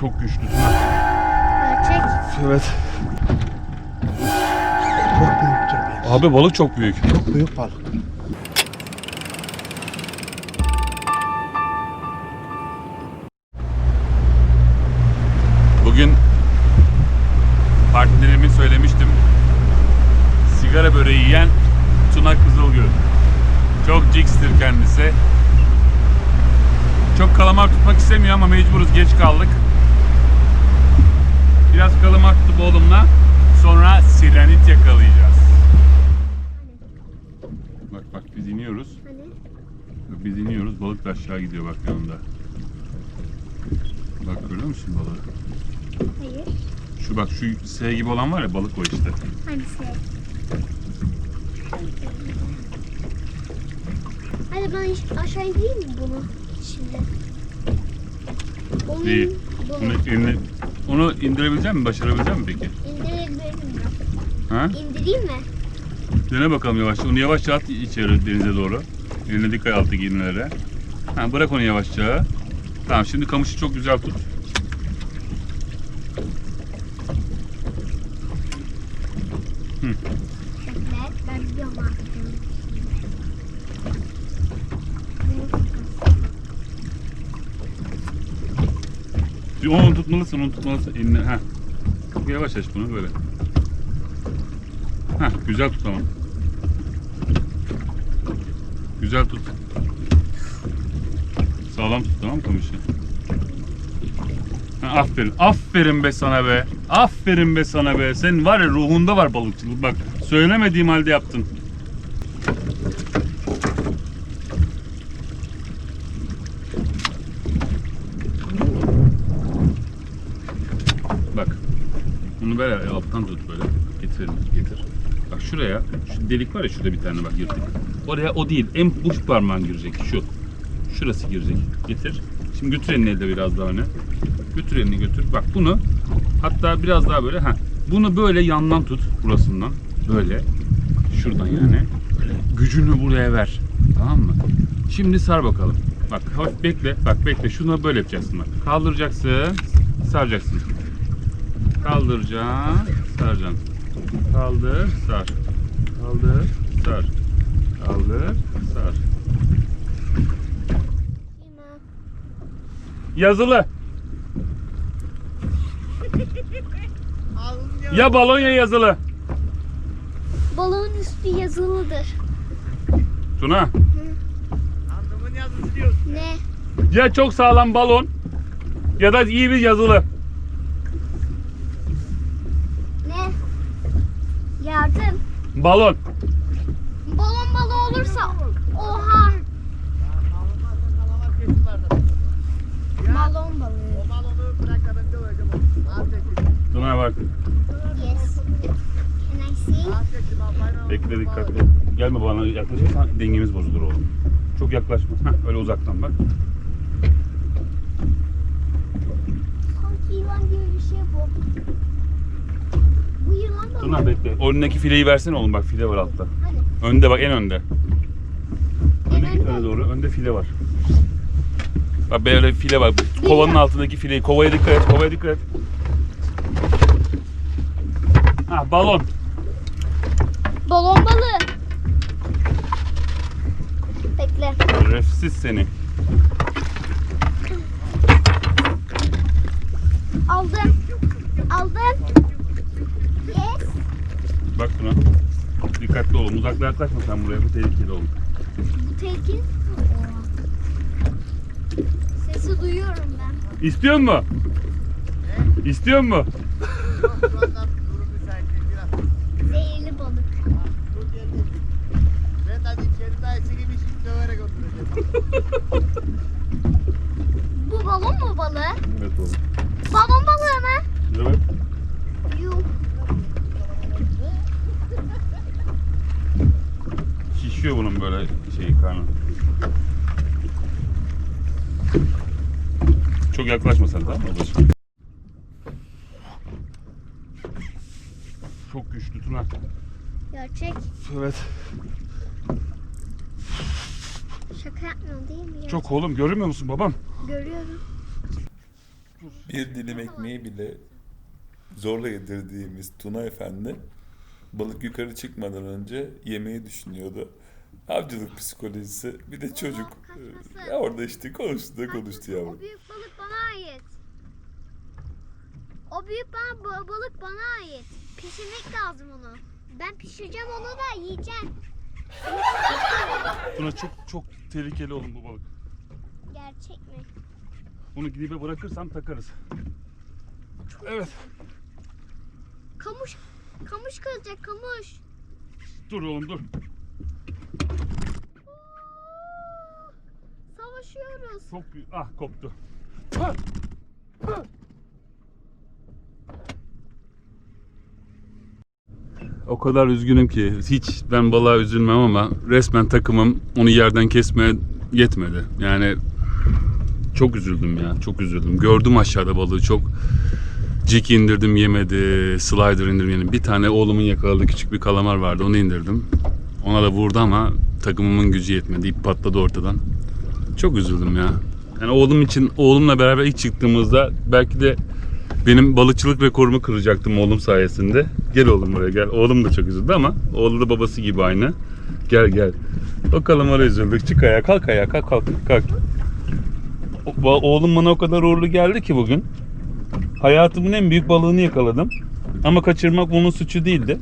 Çok güçlü Tuna. Gerçek. Evet. Çok büyüktür bir. Abi balık çok büyük. Çok büyük balık. Bugün partnerimi söylemiştim. Sigara böreği yiyen Tuna Kızılgül. Çok cikstir kendisi. Çok kalamar tutmak istemiyor ama mecburuz geç kaldık. Biraz kalamar tutup oğlumla sonra sirenit yakalayacağız. Bak bak biz iniyoruz. Hani? Bak Biz iniyoruz balık da aşağı gidiyor bak yanında. Bak görüyor musun balığı? Hayır. Şu bak şu S gibi olan var ya balık o işte. Hangisi? Hadi ben aş- aşağı indireyim mi bunu şimdi? Onu Değil. Bunu eline, onu indirebilecek misin? Başarabilecek misin peki? indirebilirim. Ha? İndireyim mi? Dene bakalım yavaşça. Onu yavaşça at içeri denize doğru. Eline dikkat altı giyimlere. Ha, bırak onu yavaşça. Tamam şimdi kamışı çok güzel tut. Bekle. Ben biliyorum artık. Bir Onu tutmalısın, onu tutmalısın. Eline, ha. Yavaş aç bunu böyle. Ha, güzel tut ama. Güzel tut. Sağlam tut tamam mı kamışı? Ha, aferin. Aferin be sana be. Aferin be sana be. Senin var ya ruhunda var balıkçılık. Bak söylemediğim halde yaptın. Bak. Bunu böyle alttan tut böyle. Getir, getir. Bak şuraya, şu delik var ya şurada bir tane bak yırtık. Oraya o değil, en uç parmağın girecek şu. Şurası girecek. Getir. Şimdi götür elini elde biraz daha öne. Götür elini götür. Bak bunu hatta biraz daha böyle ha. Bunu böyle yandan tut burasından. Böyle. Şuradan yani. Gücünü buraya ver. Tamam mı? Şimdi sar bakalım. Bak hafif bekle. Bak bekle. Şunu böyle yapacaksın bak. Kaldıracaksın. Saracaksın. Kaldıracaksın. Saracaksın. Kaldır, sar. Kaldır, sar. Kaldır, sar. Yazılı. Ya balon ya yazılı. Balığın üstü yazılıdır. Tuna. Anlamın yazısı diyorsun. Ne? Ya çok sağlam balon ya da iyi bir yazılı. Ne? Yardım. Balon. Balon balığı olursa oha. Balon balığı. O balonu bırak ben. Tuna bak. Yes. Can I see? Bekle dikkatli. Gelme bana yaklaşırsan dengemiz bozulur oğlum. Çok yaklaşma. Heh, öyle uzaktan bak. Sanki yılan gibi bir şey bu. Bu yılan da Tuna bekle. Önündeki fileyi versene oğlum bak file var altta. Hani? Önde bak en önde. Bir tane önde. doğru. Önde file var. Bak böyle file var. Kovanın altındaki fileyi. Kovaya dikkat et. Kovaya dikkat et. Ha balon. Balon balığı. Bekle. Refsiz seni. Aldım. Aldım. Bak buna. Dikkatli olun. Uzakta yaklaşma sen buraya. Bu tehlikeli oğlum. Bu tekin. Sesi duyuyorum ben. İstiyor mu? İstiyor mu? Zehirli balık. Ben hadi içeri dayısı gibi şimdi döverek götüreceğim. Bu balon mu balığı? Evet oğlum. Balon balığı mı? Evet. Yuh. Şişiyor bunun böyle şeyi karnı. Çok yaklaşma sen tamam mı babacığım? Çok güçlü Tuna. Gerçek. Evet. Şaka yapmıyorsun değil mi? Çok oğlum görmüyor musun babam? Görüyorum. Bir dilim ekmeği bile zorla yedirdiğimiz Tuna Efendi balık yukarı çıkmadan önce yemeği düşünüyordu. Avcılık psikolojisi bir de çocuk. Ya orada işte konuştu da konuştu O yavrum. büyük balık bana ait. O büyük bana balık bana ait. Pişirmek lazım onu. Ben pişireceğim onu da yiyeceğim. Tuna çok çok tehlikeli oğlum bu balık. Gerçek mi? Bunu dibe bırakırsam takarız. Evet. Kamış. Kamış kıracak kamış. Dur oğlum dur. Savaşıyoruz. Çok büyük. Ah koptu. O kadar üzgünüm ki hiç ben balığa üzülmem ama resmen takımım onu yerden kesmeye yetmedi. Yani çok üzüldüm ya çok üzüldüm. Gördüm aşağıda balığı çok Jig indirdim yemedi, slider indirdim yemedi. Bir tane oğlumun yakaladığı küçük bir kalamar vardı onu indirdim. Ona da vurdu ama takımımın gücü yetmedi. İp patladı ortadan. Çok üzüldüm ya. Yani oğlum için oğlumla beraber ilk çıktığımızda belki de benim balıkçılık rekorumu kıracaktım oğlum sayesinde. Gel oğlum buraya gel. Oğlum da çok üzüldü ama oğlu da babası gibi aynı. Gel gel. O kalamara üzüldük. Çık ayağa kalk ayağa kalk kalk kalk. Oğlum bana o kadar uğurlu geldi ki bugün. Hayatımın en büyük balığını yakaladım. Ama kaçırmak onun suçu değildi.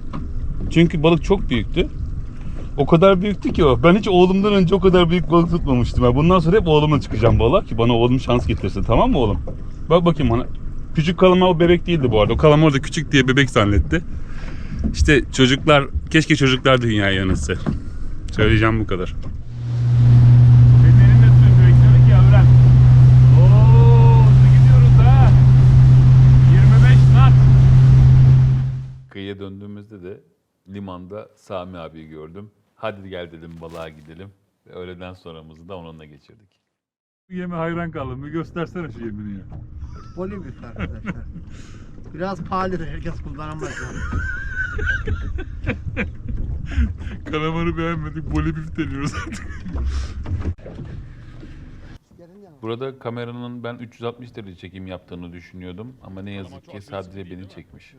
Çünkü balık çok büyüktü. O kadar büyüktü ki o. Ben hiç oğlumdan önce o kadar büyük balık tutmamıştım. Ya. Bundan sonra hep oğlumla çıkacağım balığa ki bana oğlum şans getirsin. Tamam mı oğlum? Bak bakayım bana. Küçük kalamar o bebek değildi bu arada. O kalamar da küçük diye bebek zannetti. İşte çocuklar, keşke çocuklar dünyaya yanılsa. Söyleyeceğim bu kadar. Benim de sürekli ya Ören. Oo, gidiyoruz ha. 25 knot. Kıyıya döndüğümüzde de limanda Sami abiyi gördüm. Hadi gel dedim balığa gidelim. Ve öğleden sonramızı da onunla geçirdik. Yeme hayran kaldım. Bir göstersene şu yemini ya. Bolibüs arkadaşlar. Biraz pahalıdır herkes kullanamaz. yani. Kalamarı beğenmedik. Bolibif deniyoruz artık. Burada kameranın ben 360 derece çekim yaptığını düşünüyordum. Ama ne yazık ki sadece beni çekmiş.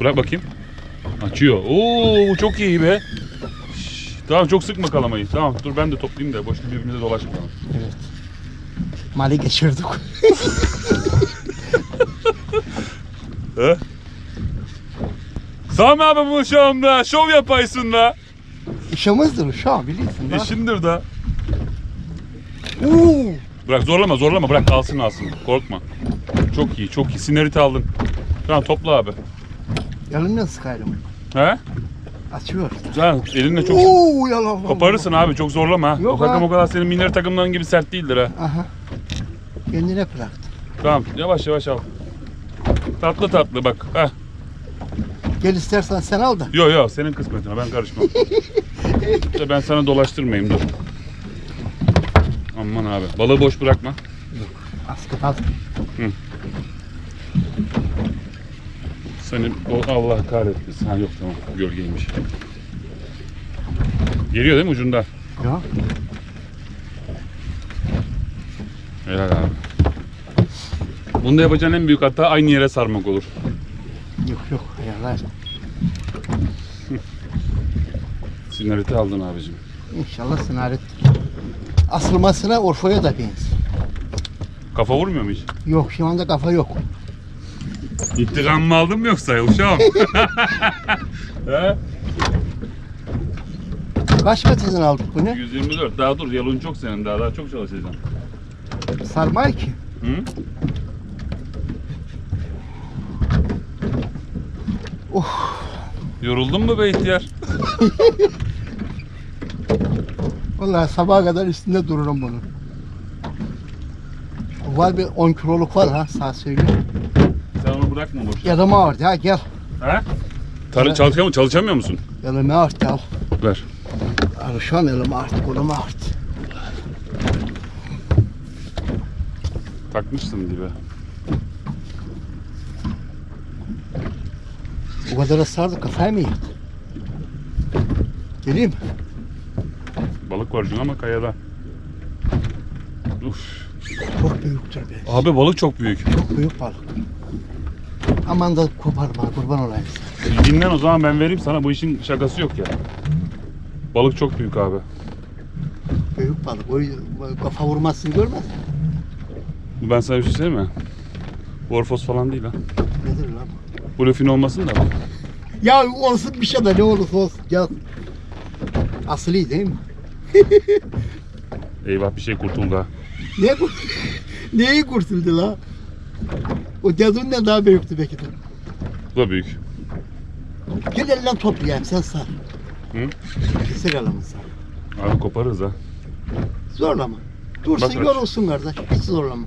Bırak bakayım. Açıyor. Oo çok iyi be. Şş, Tamam çok sıkma kalamayı. Tamam dur ben de toplayayım da boşuna birbirimize dolaşmayalım. Mali geçirdik. He? Sami abi bu uşağımda şov yapaysın da. İşimizdir şu an biliyorsun. da. İşindir da. Oo. Bırak zorlama zorlama bırak kalsın alsın. Korkma. Çok iyi çok iyi. Sinerite aldın. Tamam topla abi. Elimden sıkayım. He? Açıyor. Güzel. Elinle çok Oo yalan. Koparırsın abi çok zorlama. ha. Yok o takım ha. o kadar senin mineri takımların gibi sert değildir ha. Aha. Kendine bıraktı. Tamam yavaş yavaş al. Tatlı tatlı bak. Heh. Gel istersen sen al da. Yo yo senin kısmetine ben karışmam. İşte ben sana dolaştırmayayım dur. Aman abi. Balığı boş bırakma. Askı al. Seni o Allah kahretmesin. Ha yok tamam gölgeymiş. Geliyor değil mi ucunda? Ya. Helal abi. Bunda yapacağın en büyük hata aynı yere sarmak olur. Yok yok. Yalan. Sineriti aldın abicim. İnşallah sınaret. Asılmasına Orfo'ya da benziyor. Kafa vurmuyor mu hiç? Yok şu anda kafa yok. İntikam mı aldın mı yoksa uşağım? He? Kaç metreden aldık bunu? 124. Daha dur yalın çok senin daha daha çok çalışacaksın. Sarmay ki. Hı? Of. Yoruldun mu be ihtiyar? Vallahi sabaha kadar üstünde dururum bunun. Var bir 10 kiloluk var ha sağ söyleyeyim. Bırakma boş. Yanıma ağırdı ha gel. He? Tar- çalışamıyor, çalışamıyor musun? Yanıma ağırdı al. Ver. Abi şu an elim ağırdı kolum ağırdı. Takmışsın dibe. O kadar ısrardı kafayı mı yedi? Geleyim? Balık var ama kayada. Uf. Çok büyüktür be. Abi balık çok büyük. Çok büyük balık. Aman da koparma kurban olayım. Dinlen o zaman ben vereyim sana bu işin şakası yok ya. Balık çok büyük abi. Büyük balık. O kafa vurmasını görmez. Ben sana bir şey söyleyeyim mi? Orfos falan değil ha. Nedir lan? Bluefin olmasın da. Ya olsun bir şey de ne olursa olsun. Ya. Aslı değil mi? Eyvah bir şey kurtuldu ha. Ne Neyi kurtuldu la? O dediğinden daha büyüktü belki de. Bu da büyük. Gel elinden toplayayım sen sar. Hı? Elimi sar. Abi koparırız ha. Zorlama. Dursun Bak yorulsun kardeş. Hiç zorlama.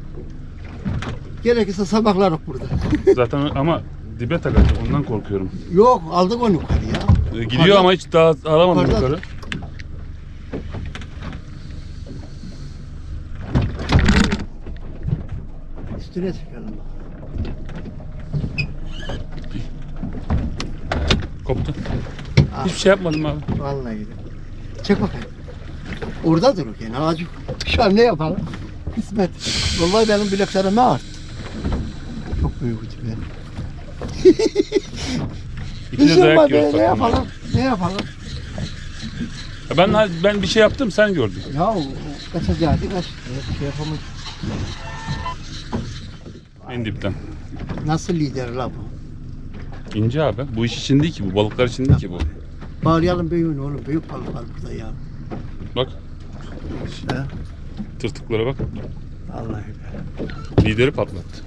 Gerekirse sabahlarız burada. Zaten ama dibe takacak ondan korkuyorum. Yok aldık onu yukarı ya. Ee, Gidiyor ama hiç daha alamadım Yukarıda. yukarı. Üstüne çıkalım. Koptu. Al. Hiçbir şey yapmadım abi. Vallahi de. Çek bakayım. Orada durur gene acık. Şu an ne yapalım? Kısmet. Vallahi benim bileklerim ağır. Çok büyük ucu be. İkine Üzülme dayak yiyoruz ne yapalım? Ne yapalım? Ya Ben ben bir şey yaptım sen gördün. Ya o- o kaçacaktı kaç. Şey yapamadık. En dipten. Nasıl lider la bu? İnce abi. Bu iş için değil ki bu. Balıklar için değil ki bu. Bağlayalım büyüğünü oğlum. Büyük balık var burada ya. Bak İşte. tırtıklara bak. Vallahi be. Lideri patlattı.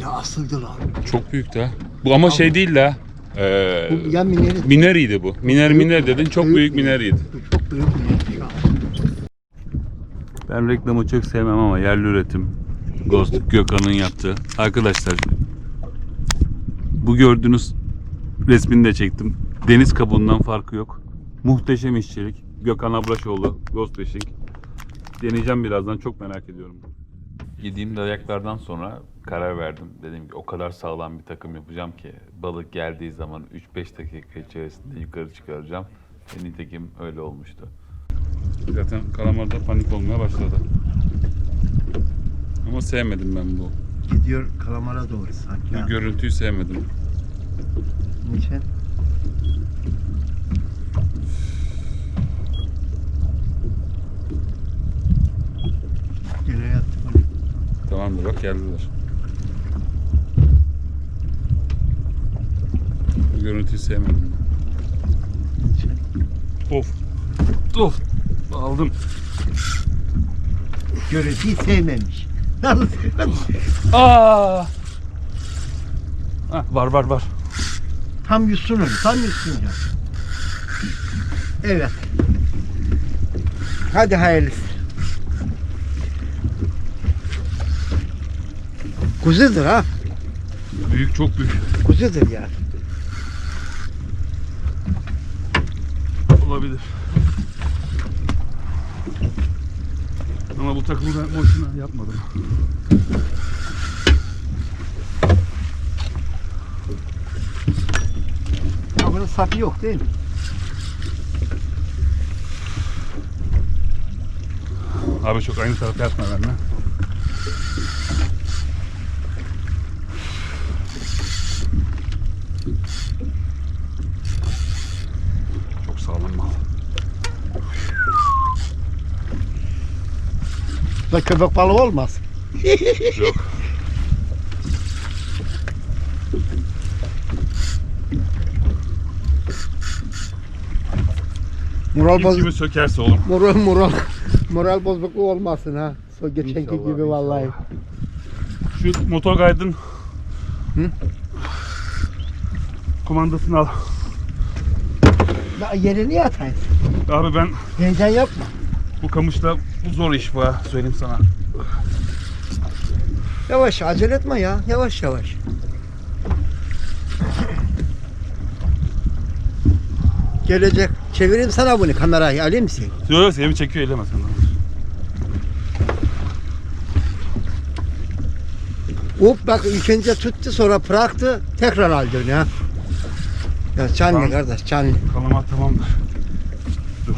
Ya asıldı lan. Çok büyüktü ha. Bu ama şey değil de ha. Ee, Bu ya mineri. mineriydi bu. Miner miner dedin. Çok büyük mineriydi. Bu Çok büyük mineri. Ya. Ben reklamı çok sevmem ama yerli üretim. Ghost Gökhan'ın yaptığı. Arkadaşlar bu gördüğünüz resmini de çektim. Deniz kabuğundan farkı yok. Muhteşem işçilik. Gökhan Abraşoğlu Ghost Fishing. Deneyeceğim birazdan çok merak ediyorum. Yediğim dayaklardan sonra karar verdim. Dedim ki o kadar sağlam bir takım yapacağım ki balık geldiği zaman 3-5 dakika içerisinde yukarı çıkaracağım. Ve nitekim öyle olmuştu. Zaten kalamarda panik olmaya başladı. Ama sevmedim ben bu. Gidiyor kalamara doğru sanki. Bu görüntüyü sevmedim. Niçin? Gene yattık onu. Tamamdır bak geldiler. Bu görüntüyü sevmedim. Niçin? Of. Of. Aldım. Görüntüyü sevmemiş. Aa. Ha, var var var. Tam yutsun onu, tam yutsun ya. Evet. Hadi hayırlısı. Kuzudur ha. Büyük çok büyük. Kuzudur ya. Olabilir. Ama bu takımı ben boşuna yapmadım. Ya bunun sapı yok değil mi? Abi çok aynı tarafa yatma benimle. Çok sağlam mal. Da köpek balığı olmaz. Yok. Moral Kim boz kimi sökerse olur. moral moral moral bozukluğu olmasın ha. So geçenki İnşallah, gibi vallahi. Şu motor kaydın Hı? kumandasını al. Ya yere niye atayım? Abi ben Heyecan yapma. bu kamışta bu zor iş bu ha söyleyeyim sana. Yavaş acele etme ya. Yavaş yavaş. Gelecek. Çevireyim sana bunu kamerayı alayım mı sen? Yok yok seni çekiyor eleme sen. Hop bak ilk önce tuttu sonra bıraktı tekrar aldı ha. Ya canlı Tamam. kardeş canlı. Kalama tamamdır. Dur.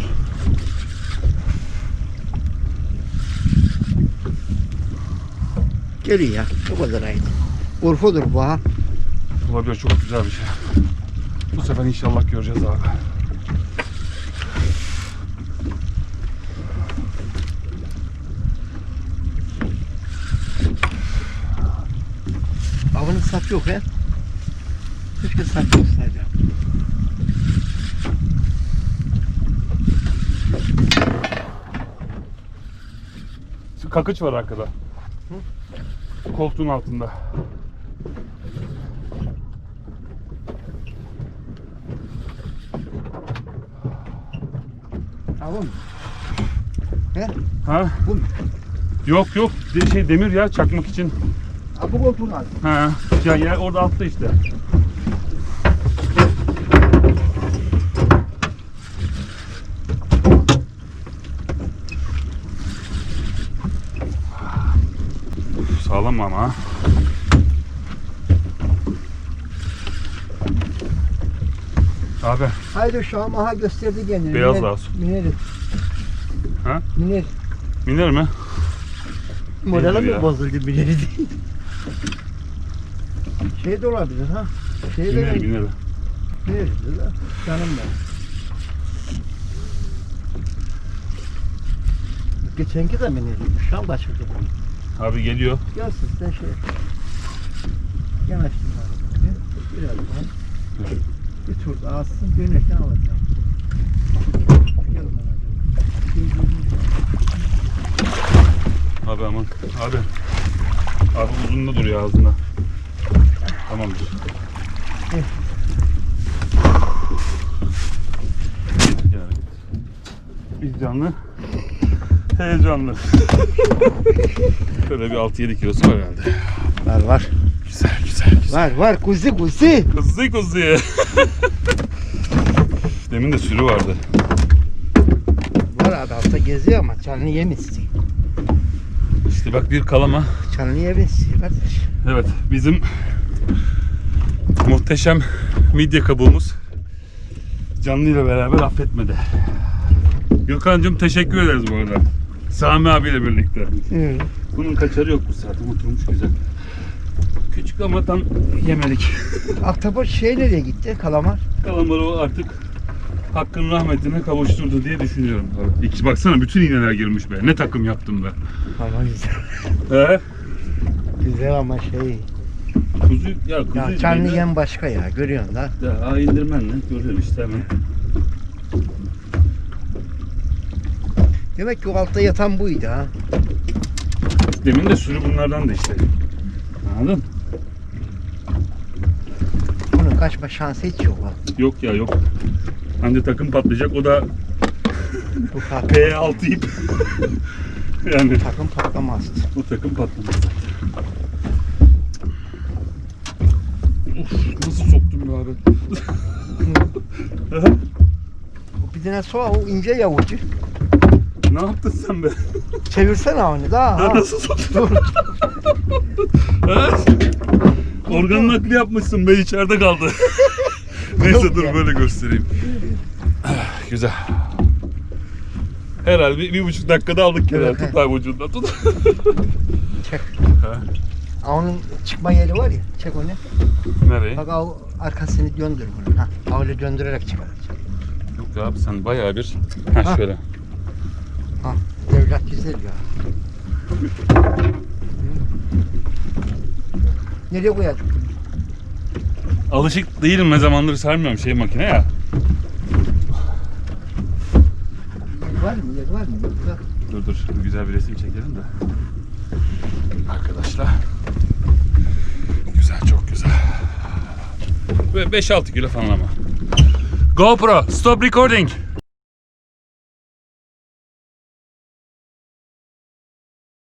Geliyor ya. O kadar aydı. Urfudur bu ha. Olabilir çok güzel bir şey. Bu sefer inşallah göreceğiz abi. Avının sap yok he. Keşke sap olsaydı. Kakıç var arkada. Koltuğun altında. Avı mı? Ha? Bu mu? Yok yok. De- şey demir ya çakmak için. Ha bu koltuğun altı. Ha. Ya yer orada altta işte. Sağlam ama. Abi Haydi şu an aha gösterdi kendini. Beyaz Miner- Raus. Mineri. Ha? Miner. miner mi? Bilmiyorum mi bozuldu mineri değil. Şey de olabilir ha. Şey de Miner miner. Mineri de la. Canım ben. Geçenki de mineriydi. Şu an kaçırdı bunu. Abi geliyor. Gelsin sen şey. Yanaştım bana. Birazdan. Bir tur daha atsın. Dönüşten alacağım. Gel bana. Abi aman. Abi. Abi uzunda duruyor ağzında. Tamamdır. Abi. Biz canlı. Heyecanlı. Böyle bir 6-7 kilosu var herhalde. Var var. Güzel güzel güzel. Var var kuzi kuzi. Kızı kızı. Demin de sürü vardı. Var altta geziyor ama canını yemişsin. İşte bak bir kalama. Canını yemişsin kardeş. Evet bizim muhteşem midye kabuğumuz Canlı ile beraber affetmedi. Gökhan'cığım teşekkür ederiz bu arada. Sami abiyle birlikte. Evet. Bunun kaçarı yokmuş zaten oturmuş güzel. Küçük ama tam yemelik. Ahtapot şey nereye gitti? Kalamar. Kalamarı o artık hakkın rahmetine kavuşturdu diye düşünüyorum. İki, baksana bütün iğneler girmiş be. Ne takım yaptım be. Ama güzel. He? Güzel ama şey. Kuzu, ya kuzu Ya canlı yem başka ya görüyorsun da. Ya indirmenle görüyorum işte hemen. Demek ki o altta yatan buydu ha. Demin de sürü bunlardan da işte. Anladın? Bunun kaçma şansı hiç yok ha. Yok ya yok. Anca takım patlayacak o da Bu takım, P6 ip. yani takım patlamazdı. o takım patlamaz zaten. Of nasıl soktum be abi. O bir tane soğa o ince yavucu. ne yaptın sen be? Çevirsene onu daha. Ha. nasıl soktun? Ha? Organ nakli yapmışsın be içeride kaldı. Neyse dur böyle göstereyim. Ah, Güzel. Herhalde bir, bir buçuk dakikada aldık kenara. Evet, Tut abi ucundan tut. Çek. Ha. Onun çıkma yeri var ya. Çek onu. Nereye? Bak o arkasını döndür bunu. Ha. Öyle döndürerek çıkaracaksın. Yok abi sen bayağı bir... Ha, Ha. şöyle. Ha. Devlet güzel ya. Nereye koyacak? Alışık değilim ne zamandır sarmıyorum şey makine ya. Var mı? Yer var mı? Dur dur bir güzel bir resim çekelim de. Arkadaşlar. Güzel çok güzel. Ve 5-6 kilo falan ama. GoPro stop recording.